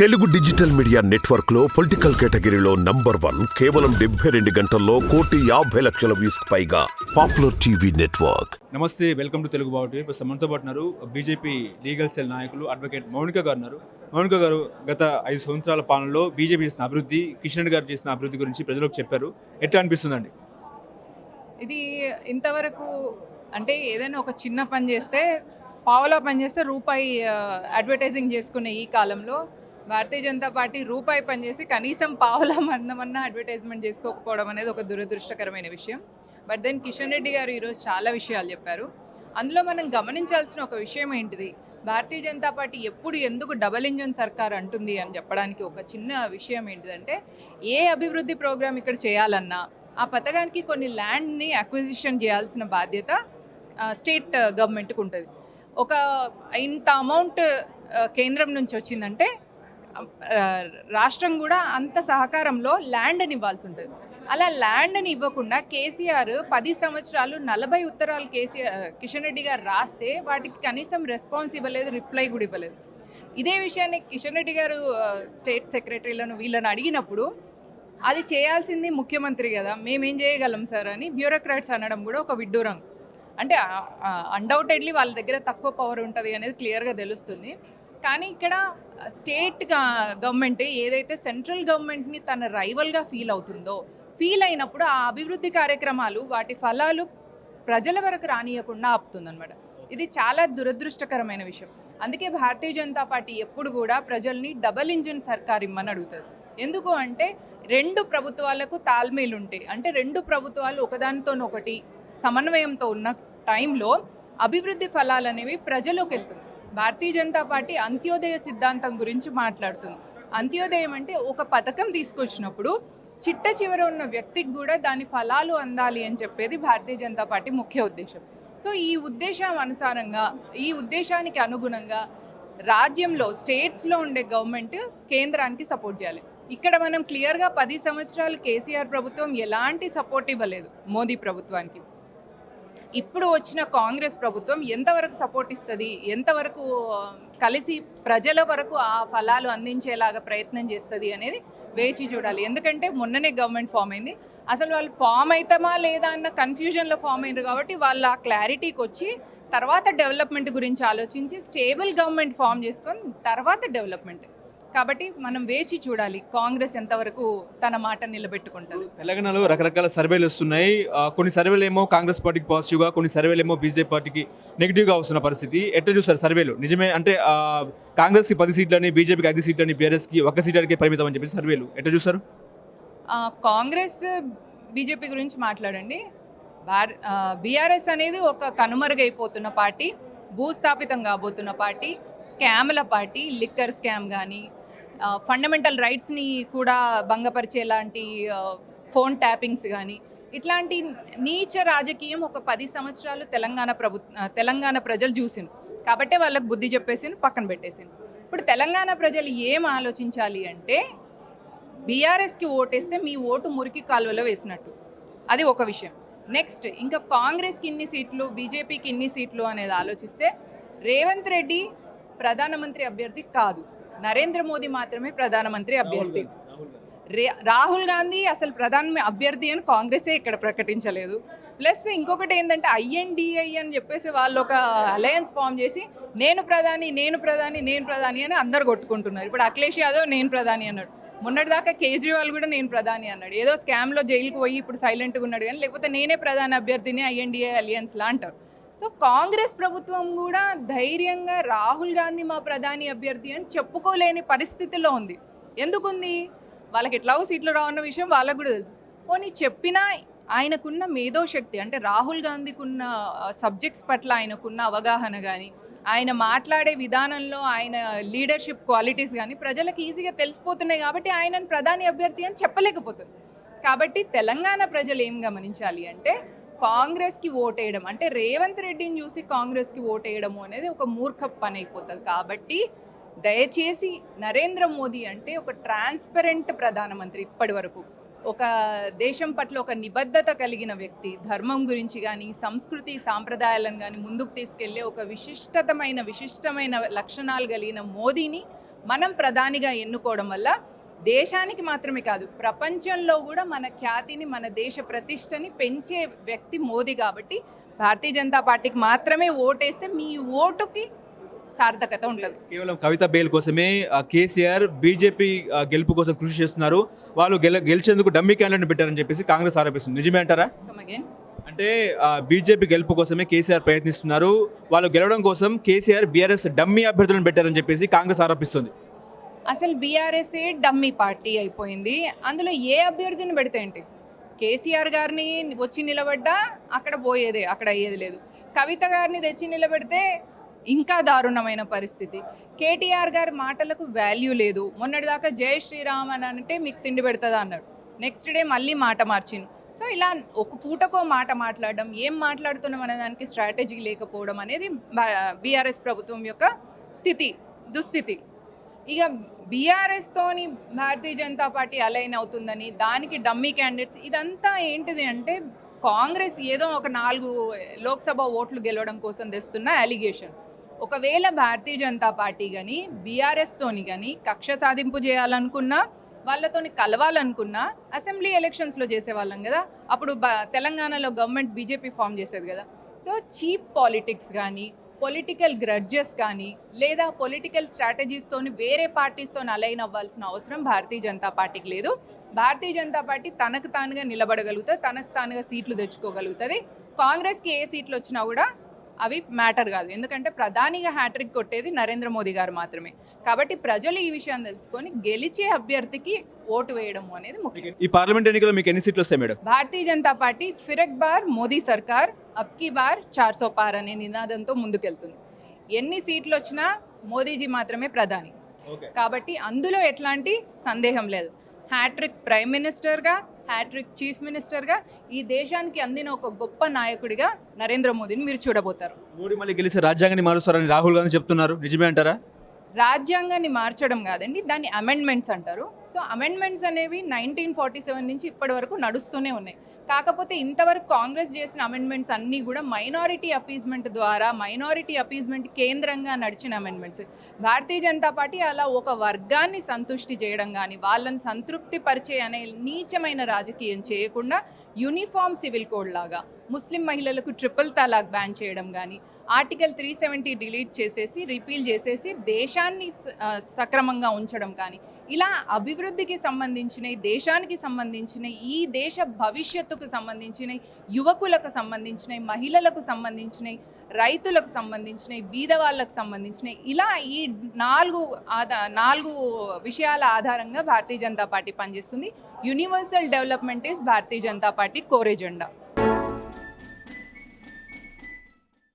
Telugu digital media నెట్వర్క్లో political కేటగిరీలో number one కేవలం డెబ్బై రెండు గంటల్లో కోటి యాభై లక్షల వ్యూస్ పైగా పాపులర్ టీవీ నెట్వర్క్. నమస్తే వెల్కమ్ టు తెలుగు బావుటి ఇప్పుడు మనతో పాటు ఉన్నారు బీజేపీ లీగల్ సెల్ నాయకులు అడ్వకేట్ మౌనిక గారు ఉన్నారు. మౌనిక గారు గత ఐదు సంవత్సరాల పాలనలో బీజేపీ చేసిన అభివృద్ధి కిషన్ రెడ్డి గారు చేసిన అభివృద్ధి గురించి ప్రజలకు చెప్పారు. ఎట్లా అనిపిస్తుందండి? ఇది ఇంతవరకు అంటే ఏదైనా ఒక చిన్న పని చేస్తే పావులా పని చేస్తే రూపాయి అడ్వర్టైజింగ్ చేసుకునే ఈ కాలంలో భారతీయ జనతా పార్టీ రూపాయి పని చేసి కనీసం పావుల మందమన్నా అడ్వర్టైజ్మెంట్ చేసుకోకపోవడం అనేది ఒక దురదృష్టకరమైన విషయం. బట్ దెన్ కిషన్ రెడ్డి గారు ఈరోజు చాలా విషయాలు చెప్పారు. అందులో మనం గమనించాల్సిన ఒక విషయం ఏంటిది? భారతీయ జనతా పార్టీ ఎప్పుడు ఎందుకు డబల్ ఇంజన్ సర్కార్ అంటుంది అని చెప్పడానికి ఒక చిన్న విషయం ఏంటిదంటే ఏ అభివృద్ధి ప్రోగ్రాం ఇక్కడ చేయాలన్నా ఆ పథకానికి కొన్ని ల్యాండ్ని అక్విజిషన్ చేయాల్సిన బాధ్యత స్టేట్ గవర్నమెంట్కి ఉంటుంది. ఒక ఇంత అమౌంట్ uh, కేంద్రం నుంచి వచ్చిందంటే రాష్ట్రం కూడా అంత సహకారంలో ల్యాండ్ని ఇవ్వాల్సి ఉంటుంది. అలా ల్యాండ్ని ఇవ్వకుండా కేసీఆర్ పది సంవత్సరాలు నలభై ఉత్తరాలు కేసీఆర్ కిషన్ రెడ్డి గారు రాస్తే వాటికి కనీసం రెస్పాన్స్ ఇవ్వలేదు రిప్లై కూడా ఇవ్వలేదు. ఇదే విషయాన్ని కిషన్ రెడ్డి గారు స్టేట్ సెక్రటరీలను వీళ్ళని అడిగినప్పుడు అది చేయాల్సింది ముఖ్యమంత్రి కదా మేమేం చేయగలం సార్ అని బ్యూరోక్రాట్స్ అనడం కూడా ఒక విడ్డూరం. అంటే అన్డౌటెడ్లీ వాళ్ళ దగ్గర తక్కువ పవర్ ఉంటుంది అనేది క్లియర్గా తెలుస్తుంది. కానీ ఇక్కడ స్టేట్ గవర్నమెంట్ ఏదైతే సెంట్రల్ గవర్నమెంట్ని తన రైవల్గా ఫీల్ అవుతుందో ఫీల్ అయినప్పుడు ఆ అభివృద్ధి కార్యక్రమాలు వాటి ఫలాలు ప్రజల వరకు రానియకుండా ఆపుతుందన్నమాట. ఇది చాలా దురదృష్టకరమైన విషయం. అందుకే భారతీయ జనతా పార్టీ ఎప్పుడు కూడా ప్రజల్ని డబల్ ఇంజిన్ సర్కార్ ఇమ్మని అడుగుతుంది. ఎందుకు అంటే రెండు ప్రభుత్వాలకు తాల్మేలు ఉంటాయి అంటే రెండు ప్రభుత్వాలు ఒకదానితోనొకటి సమన్వయంతో ఉన్న టైంలో అభివృద్ధి ఫలాలు అనేవి ప్రజలోకి వెళ్తుంది భారతీయ జనతా పార్టీ అంత్యోదయ సిద్ధాంతం గురించి మాట్లాడుతుంది. అంత్యోదయం అంటే ఒక పథకం తీసుకొచ్చినప్పుడు చిట్ట చివర ఉన్న వ్యక్తికి కూడా దాని ఫలాలు అందాలి అని చెప్పేది భారతీయ జనతా పార్టీ ముఖ్య ఉద్దేశం. సో ఈ ఉద్దేశం అనుసారంగా ఈ ఉద్దేశానికి అనుగుణంగా రాజ్యంలో స్టేట్స్లో ఉండే గవర్నమెంట్ కేంద్రానికి సపోర్ట్ చేయాలి. ఇక్కడ మనం క్లియర్గా పది సంవత్సరాలు కేసీఆర్ ప్రభుత్వం ఎలాంటి సపోర్ట్ ఇవ్వలేదు మోదీ ప్రభుత్వానికి. ఇప్పుడు వచ్చిన కాంగ్రెస్ ప్రభుత్వం ఎంతవరకు సపోర్ట్ ఇస్తుంది? ఎంతవరకు కలిసి ప్రజల వరకు ఆ ఫలాలు అందించేలాగా ప్రయత్నం చేస్తుంది అనేది వేచి చూడాలి. ఎందుకంటే మొన్ననే గవర్నమెంట్ ఫామ్ అయింది. అసలు వాళ్ళు ఫామ్ అవుతామా లేదా అన్న కన్ఫ్యూజన్లో ఫామ్ అయినారు కాబట్టి వాళ్ళు ఆ క్లారిటీకి వచ్చి తర్వాత డెవలప్మెంట్ గురించి ఆలోచించి స్టేబుల్ గవర్నమెంట్ ఫామ్ చేసుకొని తర్వాత డెవలప్మెంట్ కాబట్టి మనం వేచి చూడాలి కాంగ్రెస్ ఎంతవరకు తన మాట నిలబెట్టుకుంటుంది. తెలంగాణలో రకరకాల సర్వేలు వస్తున్నాయి. కొన్ని సర్వేలు ఏమో కాంగ్రెస్ పార్టీకి పాజిటివ్గా కొన్ని సర్వేలు ఏమో బీజేపీ పార్టీకి నెగిటివ్గా వస్తున్న పరిస్థితి. ఎట్లా చూస్తారు సర్వేలు? నిజమే అంటే కాంగ్రెస్కి పది సీట్లని బీజేపీకి ఐదు సీట్లని బీఆర్ఎస్కి ఒక సీట్లకే పరిమితం అని చెప్పి సర్వేలు. ఎట్లా చూస్తారు? కాంగ్రెస్ బీజేపీ గురించి మాట్లాడండి. భార్ బీఆర్ఎస్ అనేది ఒక కనుమరుగైపోతున్న పార్టీ భూస్థాపితం కాబోతున్న పార్టీ స్కామ్ల పార్టీ లిక్కర్ స్కామ్ కానీ ఫండమెంటల్ రైట్స్ని కూడా భంగపరిచేలాంటి ఫోన్ ట్యాపింగ్స్ కానీ ఇట్లాంటి నీచ రాజకీయం ఒక పది సంవత్సరాలు తెలంగాణ ప్రభు తెలంగాణ ప్రజలు చూసిండు కాబట్టి వాళ్ళకు బుద్ధి చెప్పేసి పక్కన పెట్టేసింది ఇప్పుడు తెలంగాణ ప్రజలు ఏం ఆలోచించాలి అంటే బీఆర్ఎస్కి ఓటేస్తే మీ ఓటు మురికి కాలువలో వేసినట్టు. అది ఒక విషయం. నెక్స్ట్ ఇంకా కాంగ్రెస్కి ఇన్ని సీట్లు బీజేపీకి ఇన్ని సీట్లు అనేది ఆలోచిస్తే రేవంత్ రెడ్డి ప్రధానమంత్రి అభ్యర్థి కాదు. నరేంద్ర మోదీ మాత్రమే ప్రధానమంత్రి అభ్యర్థి. రే రాహుల్ గాంధీ అసలు ప్రధాన అభ్యర్థి అని కాంగ్రెసే ఇక్కడ ప్రకటించలేదు. ప్లస్ ఇంకొకటి ఏంటంటే ఐఎన్డిఐ అని చెప్పేసి వాళ్ళు ఒక అలయన్స్ ఫామ్ చేసి నేను ప్రధాని నేను ప్రధాని నేను ప్రధాని అని అందరు కొట్టుకుంటున్నారు. ఇప్పుడు అఖిలేష్ యాదవ్ నేను ప్రధాని అన్నాడు. మొన్నటిదాకా కేజ్రీవాల్ కూడా నేను ప్రధాని అన్నాడు. ఏదో స్కామ్లో జైలుకు పోయి ఇప్పుడు సైలెంట్గా ఉన్నాడు కానీ లేకపోతే నేనే ప్రధాన అభ్యర్థిని ఐఎన్డిఐ అలియన్స్లా అంటారు. సో కాంగ్రెస్ ప్రభుత్వం కూడా ధైర్యంగా రాహుల్ గాంధీ మా ప్రధాని అభ్యర్థి అని చెప్పుకోలేని పరిస్థితిలో ఉంది. ఎందుకుంది? వాళ్ళకి ఎట్లాగో సీట్లు రావన్న విషయం వాళ్ళకు కూడా తెలుసు. పోనీ చెప్పినా ఆయనకున్న మేధోశక్తి అంటే రాహుల్ గాంధీకున్న సబ్జెక్ట్స్ పట్ల ఆయనకున్న అవగాహన కానీ ఆయన మాట్లాడే విధానంలో ఆయన లీడర్షిప్ క్వాలిటీస్ కానీ ప్రజలకు ఈజీగా తెలిసిపోతున్నాయి కాబట్టి ఆయనను ప్రధాని అభ్యర్థి అని చెప్పలేకపోతుంది. కాబట్టి తెలంగాణ ప్రజలు ఏం గమనించాలి అంటే కాంగ్రెస్కి ఓటేయడం అంటే రేవంత్ రెడ్డిని చూసి కాంగ్రెస్కి ఓటేయడము అనేది ఒక మూర్ఖ పని అయిపోతుంది కాబట్టి దయచేసి నరేంద్ర మోదీ అంటే ఒక ట్రాన్స్పరెంట్ ప్రధానమంత్రి ఇప్పటి వరకు ఒక దేశం పట్ల ఒక నిబద్ధత కలిగిన వ్యక్తి ధర్మం గురించి కానీ సంస్కృతి సాంప్రదాయాలను కానీ ముందుకు తీసుకెళ్ళే ఒక విశిష్టతమైన విశిష్టమైన లక్షణాలు కలిగిన మోదీని మనం ప్రధానిగా ఎన్నుకోవడం వల్ల దేశానికి మాత్రమే కాదు ప్రపంచంలో కూడా మన ఖ్యాతిని మన దేశ ప్రతిష్టని పెంచే వ్యక్తి మోదీ కాబట్టి భారతీయ జనతా పార్టీకి మాత్రమే ఓటేస్తే మీ ఓటుకి సార్థకత ఉంటుంది. కేవలం కవిత బెయిల్ కోసమే కేసీఆర్ బీజేపీ గెలుపు కోసం కృషి చేస్తున్నారు. వాళ్ళు గెల గెలిచేందుకు డమ్మీ క్యాండిడేట్ పెట్టారని చెప్పేసి కాంగ్రెస్ ఆరోపిస్తుంది. నిజమే అంటారా. అంటే బీజేపీ గెలుపు కోసమే కేసీఆర్ ప్రయత్నిస్తున్నారు. వాళ్ళు గెలవడం కోసం కేసీఆర్ బీఆర్ఎస్ డమ్మీ అభ్యర్థులను పెట్టారని చెప్పేసి కాంగ్రెస్ ఆరోపిస్తుంది. అసలు బీఆర్ఎస్ఏ డమ్మీ పార్టీ అయిపోయింది. అందులో ఏ అభ్యర్థిని పెడితే ఏంటి? కేసీఆర్ గారిని వచ్చి నిలబడ్డా అక్కడ పోయేదే అక్కడ అయ్యేది లేదు. కవిత గారిని తెచ్చి నిలబెడితే ఇంకా దారుణమైన పరిస్థితి. కేటీఆర్ గారి మాటలకు వాల్యూ లేదు. మొన్నటిదాకా జై శ్రీరామ్ అని అంటే మీకు తిండి పెడుతుందా అన్నాడు. నెక్స్ట్ డే మళ్ళీ మాట మార్చింది సో ఇలా ఒక పూటకో మాట మాట్లాడడం ఏం మాట్లాడుతున్నాం అనే దానికి స్ట్రాటజీ లేకపోవడం అనేది బీఆర్ఎస్ ప్రభుత్వం యొక్క స్థితి దుస్థితి. ఇక బీఆర్ఎస్తోని భారతీయ జనతా పార్టీ అలైన్ అవుతుందని దానికి డమ్మీ క్యాండిడేట్స్ ఇదంతా ఏంటిది అంటే కాంగ్రెస్ ఏదో ఒక నాలుగు లోక్సభ ఓట్లు గెలవడం కోసం తెస్తున్న అలిగేషన్ ఒకవేళ భారతీయ జనతా పార్టీ కానీ బీఆర్ఎస్తోని కానీ కక్ష సాధింపు చేయాలనుకున్నా వాళ్ళతోని కలవాలనుకున్నా అసెంబ్లీ ఎలక్షన్స్లో చేసేవాళ్ళం కదా అప్పుడు బ- తెలంగాణలో గవర్నమెంట్ బీజేపీ ఫామ్ చేసేది కదా. సో చీప్ పాలిటిక్స్ కానీ పొలిటికల్ గ్రడ్జెస్ కానీ లేదా పొలిటికల్ స్ట్రాటజీస్తోని వేరే పార్టీస్తో అలైన్ అవ్వాల్సిన అవసరం భారతీయ జనతా పార్టీకి లేదు. భారతీయ జనతా పార్టీ తనకు తానుగా నిలబడగలుగుతుంది తనకు తానుగా సీట్లు తెచ్చుకోగలుగుతుంది. కాంగ్రెస్కి ఏ సీట్లు వచ్చినా కూడా అవి మ్యాటర్ కాదు. ఎందుకంటే ప్రధానిగా హ్యాట్రిక్ కొట్టేది నరేంద్ర మోదీ గారు మాత్రమే. కాబట్టి ప్రజలు ఈ విషయం తెలుసుకొని గెలిచే అభ్యర్థికి ఓటు వేయడం అనేది ముఖ్యం. ఈ పార్లమెంట్ ఎన్నికల్లో మీకు ఎన్ని సీట్లు వస్తాయి మేడం? భారతీయ జనతా పార్టీ ఫిరక్ బార్ మోదీ సర్కార్ అబ్కి బార్ చార్ సో పార్ అనే నినాదంతో ముందుకెళ్తుంది. ఎన్ని సీట్లు వచ్చినా మోదీజీ మాత్రమే ప్రధాని. కాబట్టి అందులో ఎట్లాంటి సందేహం లేదు. హ్యాట్రిక్ ప్రైమ్ మినిస్టర్గా హ్యాట్రిక్ చీఫ్ మినిస్టర్గా ఈ దేశానికి అందిన ఒక గొప్ప నాయకుడిగా నరేంద్ర మోదీని మీరు చూడబోతారు. మోడీ మళ్ళీ గెలిచి రాజ్యాంగాన్ని మారుస్తారని రాహుల్ గాంధీ చెప్తున్నారు. నిజమే అంటారా? రాజ్యాంగాన్ని మార్చడం కాదండి దాన్ని అమెండ్మెంట్స్ అంటారు. సో అమెండ్మెంట్స్ అనేవి నైన్టీన్ ఫార్టీ సెవెన్ నుంచి ఇప్పటి వరకు నడుస్తూనే ఉన్నాయి. కాకపోతే ఇంతవరకు కాంగ్రెస్ చేసిన అమెండ్మెంట్స్ అన్నీ కూడా మైనారిటీ అపీజ్మెంట్ ద్వారా మైనారిటీ అపీజ్మెంట్ కేంద్రంగా నడిచిన అమెండ్మెంట్స్. భారతీయ జనతా పార్టీ అలా ఒక వర్గాన్ని సంతుష్టి చేయడం కానీ వాళ్ళని సంతృప్తి పరిచే అనే నీచమైన రాజకీయం చేయకుండా యూనిఫామ్ సివిల్ కోడ్ లాగా ముస్లిం మహిళలకు ట్రిపుల్ తలాక్ బ్యాన్ చేయడం కానీ ఆర్టికల్ త్రీ సెవెంటీ డిలీట్ చేసేసి రిపీల్ చేసేసి దేశాన్ని సక్రమంగా ఉంచడం కానీ ఇలా అభివృద్ధి అభివృద్ధికి సంబంధించినవి దేశానికి సంబంధించినవి ఈ దేశ భవిష్యత్తుకు సంబంధించినవి యువకులకు సంబంధించినవి మహిళలకు సంబంధించినవి రైతులకు సంబంధించినవి బీద వాళ్ళకు ఇలా ఈ నాలుగు ఆధా నాలుగు విషయాల ఆధారంగా భారతీయ జనతా పార్టీ పనిచేస్తుంది. Universal development is Bharatiya Janata party core agenda.